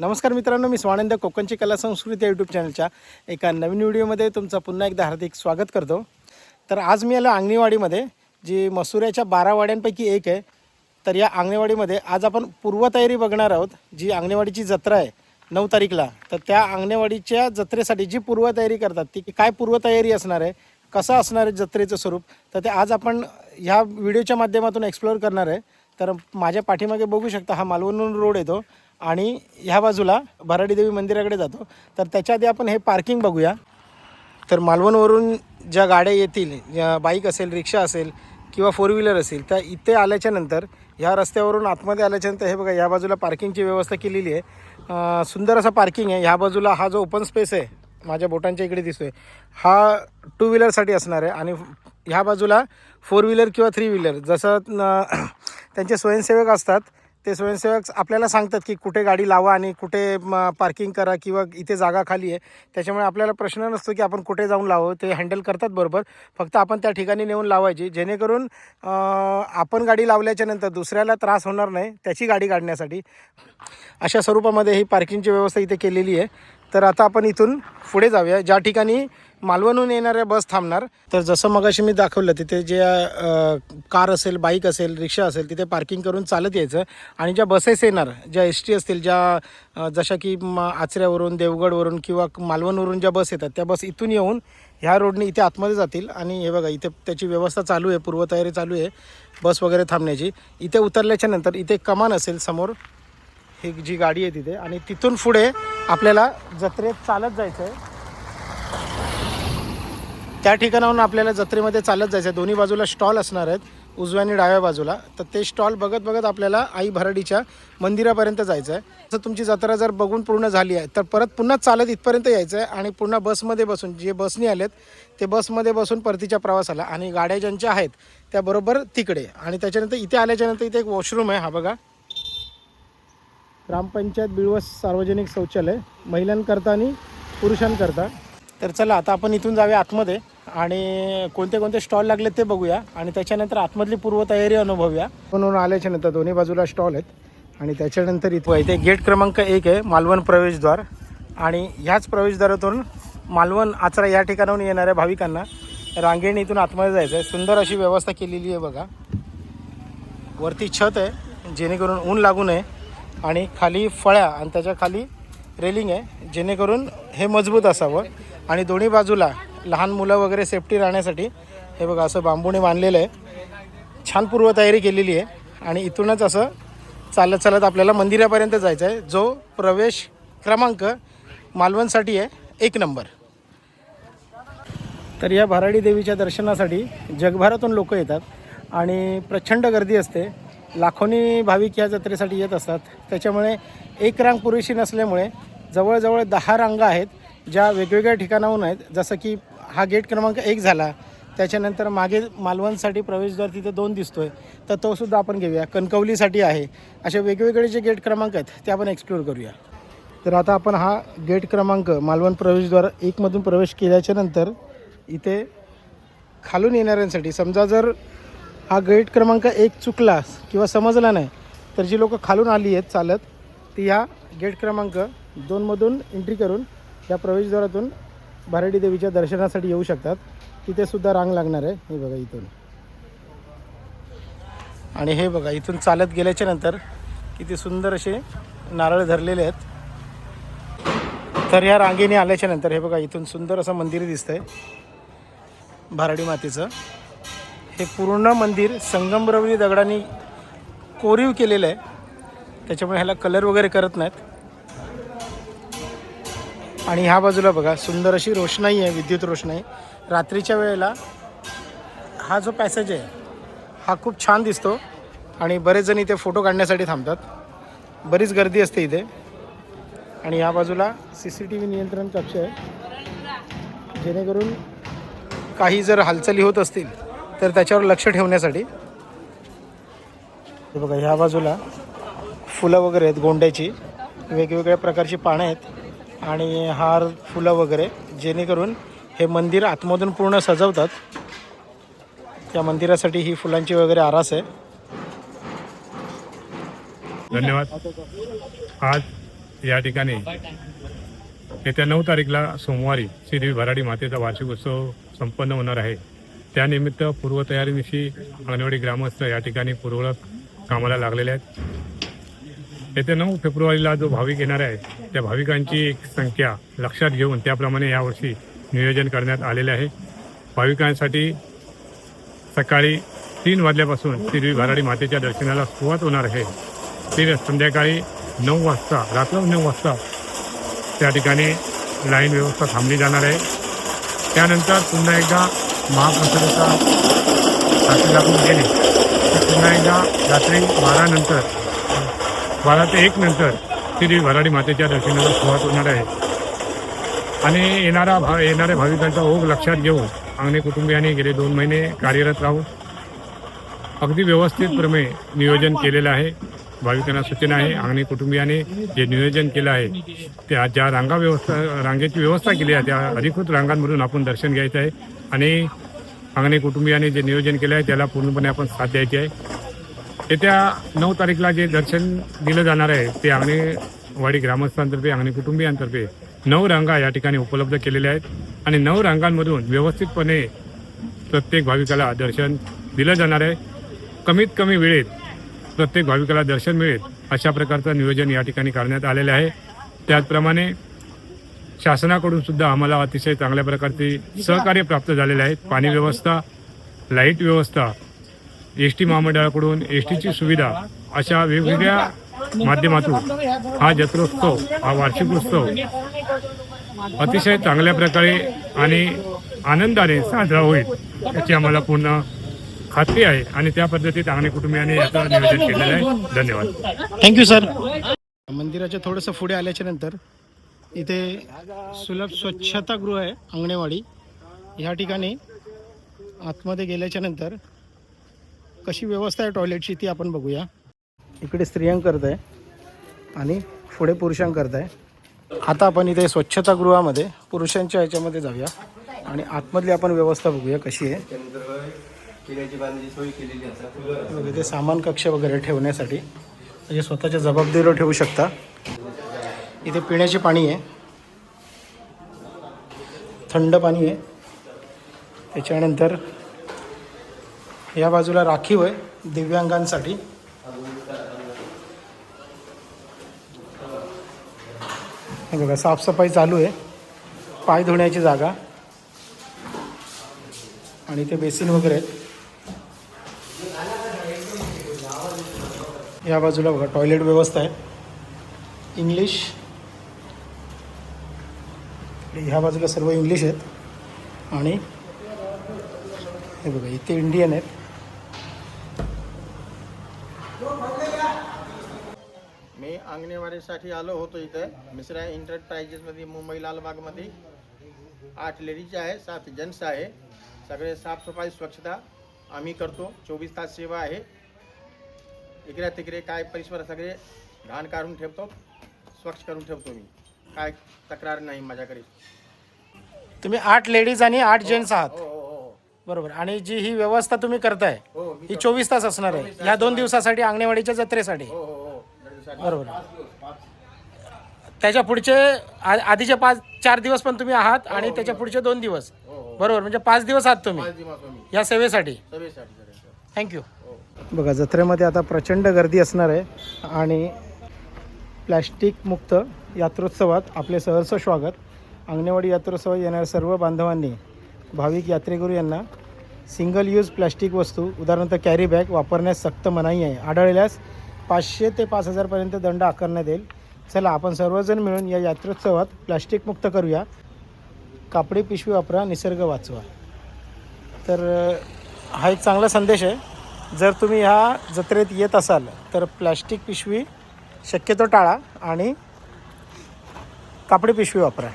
नमस्कार मित्रांनो मी स्वानंद कोकणची कला संस्कृती यूट्यूब चॅनलच्या एका नवीन व्हिडिओमध्ये तुमचं पुन्हा एकदा हार्दिक स्वागत करतो. तर आज मी आलो आंगणेवाडीमध्ये जी मसुऱ्याच्या बारा वाड्यांपैकी एक आहे. तर या आंगणेवाडीमध्ये आज आपण पूर्वतयारी बघणार आहोत जी आंगणेवाडीची जत्रा आहे नऊ तारीखला. तर त्या आंगणेवाडीच्या जत्रेसाठी जी पूर्वतयारी करतात ती काय पूर्वतयारी असणार आहे कसं असणार आहे जत्रेचं स्वरूप तर ते आज आपण ह्या व्हिडिओच्या माध्यमातून एक्सप्लोअर करणार आहे. तर माझ्या पाठीमागे बघू शकता हा मालवणून रोड येतो. आणि ह्या बाजूला भराडी देवी मंदिराकडे जातो. तर त्याच्या आधी आपण हे पार्किंग बघूया. तर मालवणवरून ज्या गाड्या येतील ज्या बाईक असेल रिक्षा असेल किंवा फोर व्हीलर असेल तर इथे आल्याच्यानंतर ह्या रस्त्यावरून आतमध्ये आल्याच्यानंतर हे बघा या बाजूला पार्किंगची व्यवस्था केलेली आहे. सुंदर असा पार्किंग आहे. ह्या बाजूला हा जो ओपन स्पेस आहे माझ्या बोटांच्या इकडे दिसतोय हा टू व्हीलरसाठी असणार आहे आणि ह्या बाजूला फोर व्हीलर किंवा थ्री व्हीलर जसं त्यांचे स्वयंसेवक असतात ते स्वयंसेवक आपल्याला सांगतात की कुठे गाडी लावा आणि कुठे पार्किंग करा किंवा इथे जागा खाली आहे. त्याच्यामुळे आपल्याला प्रश्न नसतो की आपण कुठे जाऊन लावू. ते हँडल करतात बरोबर. फक्त आपण त्या ठिकाणी नेऊन लावायची. जेणेकरून आपण गाडी लावल्याच्या नंतर दुसऱ्याला त्रास होणार नाही त्याची गाडी काढण्यासाठी. अशा स्वरूपामध्ये ही पार्किंगची व्यवस्था इथे केलेली आहे. तर आता आपण इथून पुढे जाऊया. ज्या ठिकाणी मालवणहून येणाऱ्या बस थांबणार. तर जसं मगाशी मी दाखवलं तिथे जे कार असेल बाईक असेल रिक्षा असेल तिथे पार्किंग करून चालत यायचं. आणि ज्या बसेस येणार ज्या एस टी असतील ज्या जशा की म आचऱ्यावरून देवगडवरून किंवा मालवणवरून ज्या बस येतात त्या बस इथून येऊन ह्या रोडने इथे आतमध्ये जातील. आणि हे बघा इथे त्याची व्यवस्था चालू आहे पूर्वतयारी चालू आहे बस वगैरे थांबण्याची. इथे उतरल्याच्या नंतर इथे कमान असेल समोर ही जी गाडी आहे तिथे. आणि तिथून पुढे आपल्याला जत्रेत चालत जायचं आहे त्या ठिकाणाहून आपल्याला जत्रेमध्ये चालत जायचं आहे दोन्ही बाजूला स्टॉल असणार आहेत उजव्या आणि डाव्या बाजूला. तर ते स्टॉल बघत बघत आपल्याला आई भराडीच्या मंदिरापर्यंत जायचं आहे तर तुमची जत्रा जर बघून पूर्ण झाली आहे तर परत पुन्हा चालत इथपर्यंत यायचं आहे आणि पुन्हा बसमध्ये बसून जे बसने आलेत ते बसमध्ये बसून परतीच्या प्रवासाला. आणि गाड्या ज्यांच्या आहेत त्याबरोबर तिकडे. आणि त्याच्यानंतर इथे आल्याच्यानंतर इथे एक वॉशरूम आहे हा बघा. ग्रामपंचायत बिळवस सार्वजनिक शौचालय. महिलांकरता आणि पुरुषांकरता. तर चला आता आपण इथून जाऊया आतमध्ये आणि कोणते कोणते स्टॉल लागले ते बघूया आणि त्याच्यानंतर आतमधली पूर्वतयारी अनुभवूया. म्हणून आल्याच्यानंतर दोन्ही बाजूला स्टॉल आहेत आणि त्याच्यानंतर इथं हो, इथे गेट क्रमांक एक आहे मालवण प्रवेशद्वार. आणि ह्याच प्रवेशद्वारातून मालवण आचरा या ठिकाणाहून येणाऱ्या भाविकांना रांगेने इथून आतमध्ये जायचं आहे. सुंदर अशी व्यवस्था केलेली आहे बघा. वरती छत आहे जेणेकरून ऊन लागू नये. आणि खाली फळ्या आणि त्याच्याखाली रेलिंग आहे जेणेकरून हे मजबूत असावं. आणि दोन्ही बाजूला लहान मुलं वगैरे सेफ्टी राहण्यासाठी हे बघा असं बांबूने बांधलेलं आहे. छान पूर्वतयारी केलेली आहे. आणि इथूनच असं चालत चालत आपल्याला मंदिरापर्यंत जायचं आहे. जो प्रवेश क्रमांक मालवणसाठी आहे एक नंबर. तर या भराडी देवीच्या दर्शनासाठी जगभरातून लोक येतात आणि प्रचंड गर्दी असते. लाखोनी भाविक या जत्रेसाठी येत असतात. त्याच्यामुळे एक रांग पुरेशी नसल्यामुळे जवळजवळ दहा रांगा आहेत. ज्या वेगवेगळ्या ठिकाणाहून आहेत जसं की हा गेट क्रमांक एक झाला त्याच्यानंतर मागे मालवणसाठी प्रवेशद्वार तिथे दोन दिसतोय तर तो सुद्धा आपण घेऊया. कणकवलीसाठी आहे. असे वेगवेगळे जे गेट क्रमांक आहेत ते आपण एक्सप्लोअर करूया. तर आता आपण हा गेट क्रमांक मालवण प्रवेशद्वार एकमधून प्रवेश केल्याच्यानंतर इथे खालून येणाऱ्यांसाठी समजा जर हा गेट क्रमांक एक चुकला किंवा समजला नाही तर जी लोकं खालून आली आहेत चालत ती ह्या गेट क्रमांक दोनमधून एंट्री करून या प्रवेशद्वारातून भराडी देवीच्या दर्शनासाठी येऊ शकतात. तिथे सुद्धा रांग लागणार आहे. हे बघा इथून. आणि हे बघा इथून चालत गेल्याच्यानंतर किती सुंदर असे नारळ धरलेले आहेत. तर ह्या रांगेने आल्याच्यानंतर हे बघा इथून सुंदर असं मंदिर दिसतंय. भराडी मातेचं. हे पूर्ण मंदिर संगमरवरी दगडांनी कोरीव केलेलं आहे. त्याच्यामुळे ह्याला कलर वगैरे करत नाहीत. आणि ह्या बाजूला बघा सुंदर अशी रोषणाई आहे विद्युत रोषणाई. रात्रीच्या वेळेला हा जो पॅसेज आहे हा खूप छान दिसतो आणि बरेच जण इथे फोटो काढण्यासाठी थांबतात. बरीच गर्दी असते इथे. आणि या बाजूला सी सी टी व्ही नियंत्रण कक्ष आहे. जेणेकरून काही जर हालचाली होत असतील तर त्याच्यावर लक्ष ठेवण्यासाठी. हे बघा ह्या बाजूला फुलं वगैरे आहेत गोंड्याची. वेगवेगळ्या प्रकारची पानं आहेत. आणि हार फुलं वगैरे जेणेकरून हे मंदिर आतमधून पूर्ण सजवतात. त्या मंदिरासाठी ही फुलांची वगैरे आरास आहे. धन्यवाद. आज या ठिकाणी येत्या नऊ तारीखला सोमवारी श्रीदेवी भराडी मातेचा वार्षिक उत्सव संपन्न होणार आहे. त्यानिमित्त पूर्वतयारीविषयी अंगणवाडी ग्रामस्थ या ठिकाणी पूर्वक कामाला लागलेले आहेत. येत्या नऊ फेब्रुवारीला जो भाविक येणार आहे त्या भाविकांची एक संख्या लक्षात घेऊन त्याप्रमाणे यावर्षी नियोजन करण्यात आलेले आहे. भाविकांसाठी सकाळी तीन वाजल्यापासून श्री भराडी मातेच्या दर्शनाला सुरुवात होणार आहे. ते संध्याकाळी नऊ वाजता रात्र नऊ वाजता त्या ठिकाणी लाईन व्यवस्था थांबली जाणार आहे. त्यानंतर पुन्हा एकदा महाप्रसादाचा रात्री लागून गेली. तर पुन्हा एकदा रात्री बारानंतर बारा ते एक नंतर श्री भराडी मातेच्या दर्शनाला सुरुवात होणार आहे. आणि येणारा भा येणाऱ्या भाविकांचा ओघ लक्षात घेऊन अंगणे कुटुंबियांनी गेले दोन महिने कार्यरत राहून अगदी व्यवस्थितप्रमे नियोजन केलेलं आहे. भाविकांना सूचना आहे अंगणे कुटुंबियाने जे नियोजन केलं आहे त्या ज्या रांगा व्यवस्था रांगेची व्यवस्था केली आहे त्या अधिकृत रांगांमधून आपण दर्शन घ्यायचं आहे. आणि अंगणे कुटुंबियाने जे नियोजन केलं आहे त्याला पूर्णपणे आपण साथ द्यायची आहे. येत्या नऊ तारीखला जे दर्शन दिलं जाणार आहे ते अंगणेवाडी ग्रामस्थांतर्फे अंगणे कुटुंबियांतर्फे नऊ रांगा या ठिकाणी उपलब्ध केलेल्या आहेत. आणि नऊ रांगांमधून व्यवस्थितपणे प्रत्येक भाविकाला दर्शन दिलं जाणार आहे. कमीत कमी वेळेत प्रत्येक भाविकाला दर्शन मिळेल अशा प्रकारचं नियोजन या ठिकाणी करण्यात आलेलं आहे. त्याचप्रमाणे शासनाकडून सुद्धा आम्हाला अतिशय चांगल्या प्रकारचे सहकार्य प्राप्त झालेले आहे. पाणी व्यवस्था लाइट व्यवस्था एस टी महामंडळाकडून एस टीची सुविधा अशा वेगवेगळ्या माध्यमातून हा जत्रोत्सव हा वार्षिक उत्सव अतिशय चांगल्या प्रकारे आणि आनंदाने साजरा होईल याची आम्हाला पूर्ण खात्री आहे आणि त्या पद्धतीत अंगणे कुटुंबियांनी याचं नियोजन केलेलं आहे. धन्यवाद. थँक्यू सर मंदिराच्या थोडंसं पुढे आल्याच्यानंतर इथे सुलभ स्वच्छतागृह आहे अंगणेवाडी. ह्या ठिकाणी आतमध्ये गेल्याच्यानंतर कशी व्यवस्था आहे टॉयलेटची ती आपण बघूया. इकडे स्त्रियांकरता आहे आणि पुढे पुरुषांकरता आहे आता आपण इथे स्वच्छतागृहामध्ये पुरुषांच्या ह्याच्यामध्ये जाऊया आणि आतमधली आपण व्यवस्था बघूया कशी आहे. इथे सामान कक्ष वगैरे ठेवण्यासाठी म्हणजे स्वतःच्या जबाबदारीवर ठेवू शकता. इथे पिण्याचे पाणी आहे. थंड पाणी आहे. त्याच्यानंतर या बाजूला राखीव आहे दिव्यांगांसाठी. हे बघा साफसफाई चालू आहे. पाय धुण्याची जागा. आणि ते बेसिन वगैरे आहेत. या बाजूला बघा टॉयलेट व्यवस्था आहे. इंग्लिश. ह्या बाजूला सर्व इंग्लिश आहेत. आणि हे बघा इथे इंडियन आहेत मी अंगणेवाडीसाठी आलो होतो इथे. मिश्रा इंटरप्राइजेसमध्ये मुंबई लालबागमध्ये आठ लेडीज आहे सात जेंट्स आहे. सगळे साफसफाई स्वच्छता आम्ही करतो. चोवीस तास सेवा आहे. इकडे तिकडे काय परिसर सगळे घाण काढून ठेवतो. स्वच्छ करून ठेवतो मी. काय तक्रार नाही माझ्याकडे. तुम्ही आठ लेडीज आणि आठ जेंट्स आहात. हो हो हो. बरोबर. आणि जी ही व्यवस्था तुम्ही करताय हो मी ही चोवीस तास असणार आहे. ह्या दोन दिवसासाठी अंगणेवाडीच्या जत्रेसाठी. हो हो हो. बरोबर. त्याच्या पुढचे आ- आधीचे पाच चार दिवस पण तुम्ही आहात आणि त्याच्या पुढचे दोन दिवस. हो हो. बरोबर म्हणजे पाच दिवस आहात तुम्ही. पाच दिवस हो मी या सेवेसाठी. थँक्यू हो. बघा जत्रेमध्ये आता प्रचंड गर्दी असणार आहे आणि प्लॅस्टिक मुक्त यात्रोत्सवात आपले सहर्ष स्वागत. अंगणेवाडी यात्रोत्सवात येणाऱ्या सर्व बांधवांनी भाविक यात्रेकरू यांना सिंगल यूज प्लॅस्टिक वस्तू उदाहरणार्थ कॅरी बॅग वापरण्यास सक्त मनाई आहे. आढळल्यास पाचशे ते पाच हजारपर्यंत दंड आकारण्यात येईल. चला आपण सर्वजण मिळून या यात्रोत्सवात प्लॅस्टिक मुक्त करूया. कापडी पिशवी वापरा निसर्ग वाचवा. तर हा एक चांगला संदेश आहे. जर तुम्ही ह्या जत्रेत येत असाल तर प्लॅस्टिक पिशवी शक्यतो टाळा आणि कापडी पिशवी वापरा.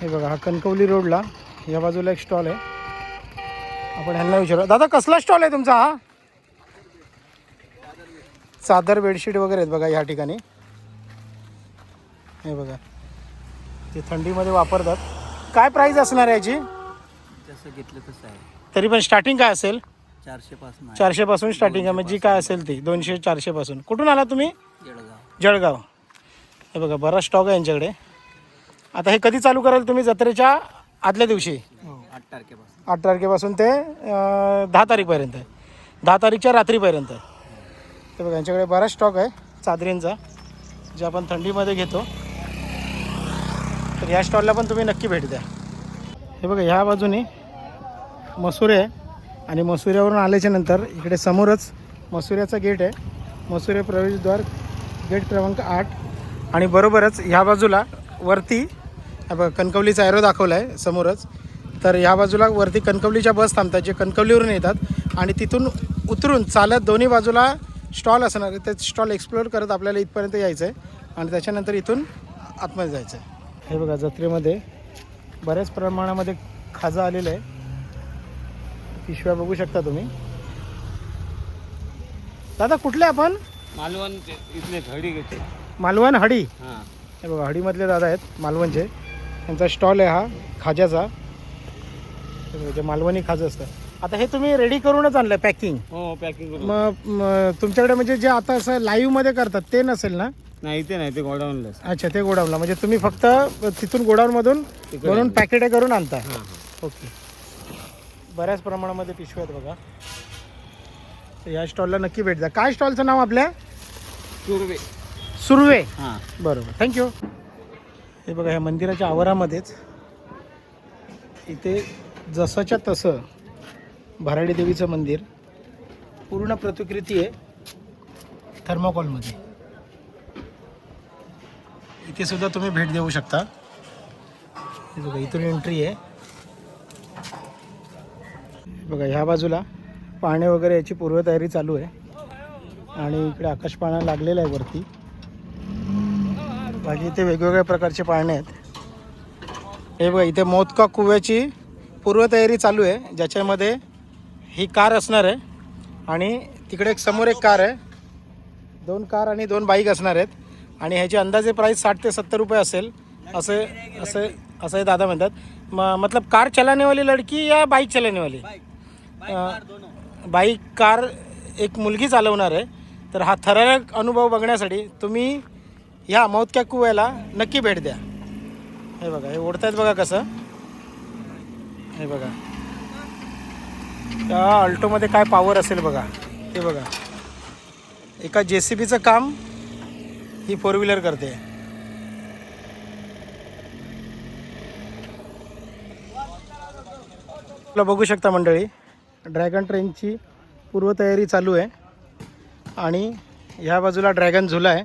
हे बघा हा कणकवली रोडला या बाजूला एक स्टॉल आहे. आपण ह्यांना विचारू. दादा कसला स्टॉल आहे तुमचा हा? चादर बेडशीट वगैरे आहेत बघा ह्या ठिकाणी. हे बघा. ते थंडीमध्ये वापरतात. काय प्राईस असणार आहे याची? जसं घेतलं तसं आहे. तरी पण स्टार्टिंग काय असेल? चारशे पासून चारशे पासून स्टार्टिंग आहे. म्हणजे जी काय असेल ती दोनशे चारशे पासून. कुठून आला तुम्ही? जळगाव. हे बघा बराच स्टॉक आहे यांच्याकडे. आता हे कधी चालू कराल तुम्ही जत्रेच्या? आदल्या दिवशी. आठ तारखेपासून. आठ तारखेपासून ते अं, दहा तारीखपर्यंत. दहा तारीखच्या रात्रीपर्यंत. हे बघा यांच्याकडे बराच स्टॉक आहे चादरींचा जे आपण थंडीमध्ये घेतो. तर ह्या स्टॉलला पण तुम्ही नक्की भेट द्या. हे बघा ह्या बाजूने मसुरे आहे आणि मसुऱ्यावरून आल्याच्यानंतर इकडे समोरच मसुऱ्याचा गेट आहे. मसुरे प्रवेशद्वार गेट क्रमांक आठ. आणि बरोबरच ह्या बाजूला वरती बघा कणकवलीचा ॲरो दाखवला आहे समोरच. तर ह्या बाजूला वरती कणकवलीच्या बस थांबतात जे कणकवलीवरून येतात. आणि तिथून उतरून चालत दोन्ही बाजूला स्टॉल असणार आहे. ते स्टॉल एक्सप्लोअर करत आपल्याला इथपर्यंत यायचं आहे आणि त्याच्यानंतर इथून आतमध्ये जायचं आहे हे बघा जत्रेमध्ये बऱ्याच प्रमाणामध्ये खाजा आलेलं आहे पिशव्या बघू शकता तुम्ही. दादा कुठले आपण? मालवण इथले घडी घेते मालवण हडी हां. हे बघा हडीमधले दादा आहेत मालवणचे. त्यांचा स्टॉल आहे हा खाज्याचा. मालवणी खाजं असतं आता हे तुम्ही रेडी करूनच आणलं पॅकिंग हो पॅकिंग करून. मग तुमच्याकडे म्हणजे जे आता असं लाईव्हमध्ये करतात ते नसेल ना? नाही इथे नाही ते गोडाऊनलाच अच्छा ते गोडाऊनला. म्हणजे तुम्ही फक्त तिथून गोडाऊनमधून बनवून पॅकेट करून आणता. हां ओके. बऱ्याच प्रमाणामध्ये पिशव्या आहेत बघा. तर या स्टॉलला नक्की भेट द्या. काय स्टॉलचं नाव आपल्या? सुरवे. सुर्वे. हां. बरोबर. थँक्यू हे बघा ह्या मंदिराच्या आवारामध्येच इथे जसंच्या तसं भराडी देवीचं मंदिर पूर्ण प्रतिकृती आहे. थर्माकॉलमध्ये. इथे सुद्धा तुम्ही भेट देऊ शकता. हे बघा इथून एंट्री आहे. बघा ह्या बाजूला पाहणे वगैरे याची पूर्वतयारी चालू आहे. आणि इकडे आकाश पाळणा लागलेला आहे वरती. बाकी इथे वेगवेगळ्या प्रकारचे पाळणे आहेत. हे बघा इथे मोदका कुव्याची पूर्वतयारी चालू आहे ज्याच्यामध्ये ही कार असणार आहे. आणि तिकडे एक समोर एक कार आहे. दोन कार आणि दोन बाईक असणार आहेत. आणि ह्याची अंदाजे प्राईस साठ ते सत्तर रुपये असेल. असे असे असं हे दादा म्हणतात. म मतलब कार चलाने वाली लडकी या बाईक चलाने वाली अं, बाईक कार एक मुलगी चालवणार आहे. तर हा थरारक अनुभव बघण्यासाठी तुम्ही ह्या मौतक्या कुव्याला नक्की भेट द्या. हे बघा हे ओढतायत बघा कसं. हे बघा. त्या अल्टोमध्ये काय पॉवर असेल बघा. हे बघा. एका जे सी बीचं काम ही फोर व्हीलर करते. तुला बघू शकता मंडळी ड्रॅगन ट्रेनची पूर्वतयारी चालू आहे. आणि ह्या बाजूला ड्रॅगन झुला आहे.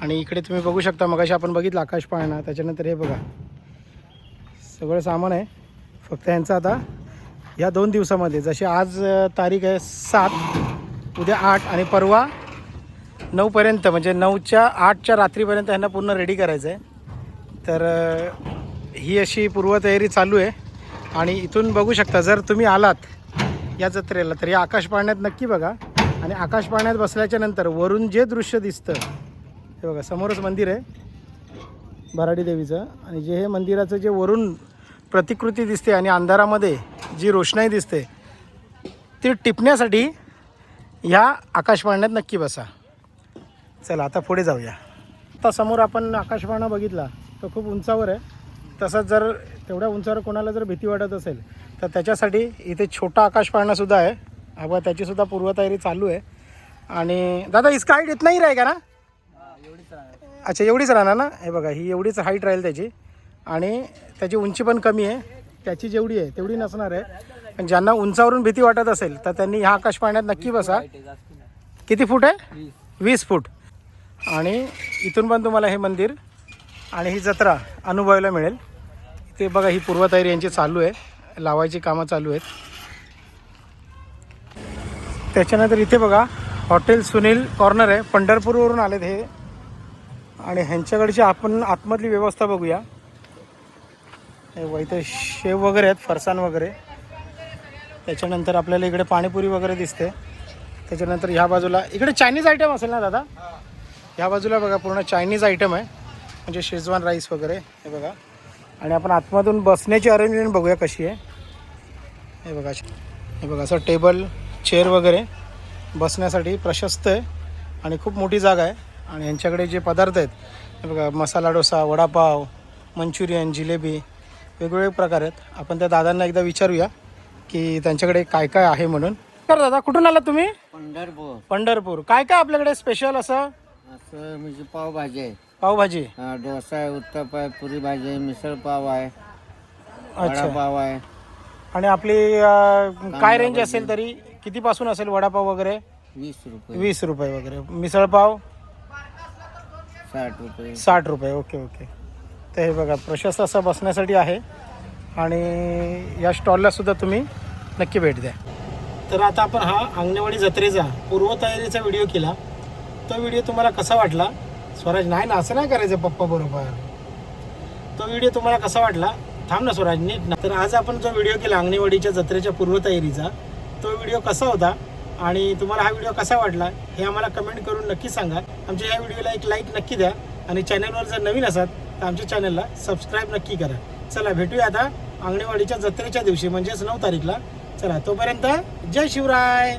आणि इकडे तुम्ही बघू शकता मगाशी आपण बघितलं आकाश पाळणा त्याच्यानंतर हे बघा. सगळं सामान आहे. फक्त यांचं आता या दोन दिवसामध्ये जशी आज तारीख आहे सात उद्या आठ आणि परवा नऊपर्यंत म्हणजे नऊच्या आठच्या रात्रीपर्यंत यांना पूर्ण रेडी करायचं आहे तर ही अशी पूर्वतयारी चालू आहे. आणि इथून बघू शकता जर तुम्ही आलात या जत्रेला तर या आकाश पाळण्यात नक्की बघा. आणि आकाश पाळण्यात बसल्याच्या नंतर वरून जे दृश्य दिसतं हे बघा समोरच मंदिर आहे भराडी देवीचं. आणि जे हे मंदिराचं जे वरून प्रतिकृती दिसते आणि अंधारामध्ये जी रोषणाई दिसते ती टिपण्यासाठी ह्या आकाशपाळण्यात नक्की बसा. चला आता पुढे जाऊया. आता समोर आपण आकाशपाळणा बघितला तो खूप उंचावर आहे. तसंच जर तेवढ्या उंचावर कोणाला जर भीती वाटत असेल तर त्याच्यासाठी इथे छोटा आकाशपाळणासुद्धा आहे. बघा त्याचीसुद्धा पूर्वतयारी चालू आहे. आणि दादा इसका हाईट इतना ही रहेगा ना अच्छा एवढीच राहणार ना? हे बघा ही एवढीच हाईट राहील त्याची. आणि त्याची उंची पण कमी आहे. त्याची जेवढी आहे तेवढी नसणार आहे. पण ज्यांना उंचावरून भीती वाटत असेल तर त्यांनी ह्या आकाश पाण्यात नक्की बसा. किती फूट आहे? वीस फूट. आणि इथून पण तुम्हाला हे मंदिर आणि ही जत्रा अनुभवायला मिळेल. ते बघा ही पूर्वतयारी यांची चालू आहे. लावायची कामं चालू आहेत. त्याच्यानंतर इथे बघा हॉटेल सुनील कॉर्नर आहे. पंढरपूरवरून आलेत हे. आणि ह्यांच्याकडची आपण आतमधली व्यवस्था बघूया. हे इथे शेव वगैरे आहेत फरसाण वगैरे. त्याच्यानंतर आपल्याला इकडे पाणीपुरी वगैरे दिसते. त्याच्यानंतर ह्या बाजूला इकडे चायनीज आयटम असेल ना दादा? ह्या बाजूला बघा पूर्ण चायनीज आयटम आहे. म्हणजे शेजवान राईस वगैरे हे बघा. आणि आपण आतमधून बसण्याची अरेंजमेंट बघूया कशी आहे. हे बघा हे बघा असं टेबल चेअर वगैरे बसण्यासाठी प्रशस्त आहे. आणि खूप मोठी जागा आहे. आणि यांच्याकडे जे पदार्थ आहेत हे बघा मसाला डोसा वडापाव मंचुरियन जिलेबी वेगवेगळे प्रकार आहेत. आपण त्या दादांना एकदा विचारूया की त्यांच्याकडे काय काय आहे म्हणून. तर दादा कुठून आलात तुम्ही? पंढरपूर. पंढरपूर. काय काय आपल्याकडे स्पेशल असं? असं म्हणजे पावभाजी आहे. पावभाजी. हा, डोसा आहे उत्तप आहे पुरी भाजी आहे मिसळ पाव आहे अच्छा. वडापाव आहे. आणि आपली अं, काय रेंज असेल तरी? कितीपासून असेल वडापाव वगैरे? वीस रुपये. वीस रुपये वगैरे. मिसळपाव साठ रुपये. साठ रुपये. Okay okay. तर हे बघा प्रशस्त असं बसण्यासाठी आहे. आणि या स्टॉलला सुद्धा तुम्ही नक्की भेट द्या. तर आता आपण हा अंगणवाडी जत्रेचा पूर्वतयारीचा व्हिडिओ केला. तो व्हिडिओ तुम्हाला कसा वाटला? स्वराज नाही ना असं नाही करायचं पप्पा बरोबर. तो व्हिडिओ तुम्हाला कसा वाटला? थांब ना स्वराज नीट ना. तर आज आपण जो व्हिडिओ केला अंगणवाडीच्या जत्रेच्या पूर्वतयारीचा तो व्हिडिओ कसा होता? आणि तुम्हाला हा व्हिडिओ कसा वाटला? हे आम्हाला कमेंट करून नक्की सांगा. आमच्या या व्हिडिओला एक लाईक नक्की द्या. आणि चॅनलवर जर नवीन असाल तर आमच्या चॅनलला सबस्क्राईब नक्की करा. चला भेटूया आता आंगणेवाडीच्या जत्रेच्या दिवशी म्हणजेच नऊ तारीखला. चला तोपर्यंत जय शिवराय!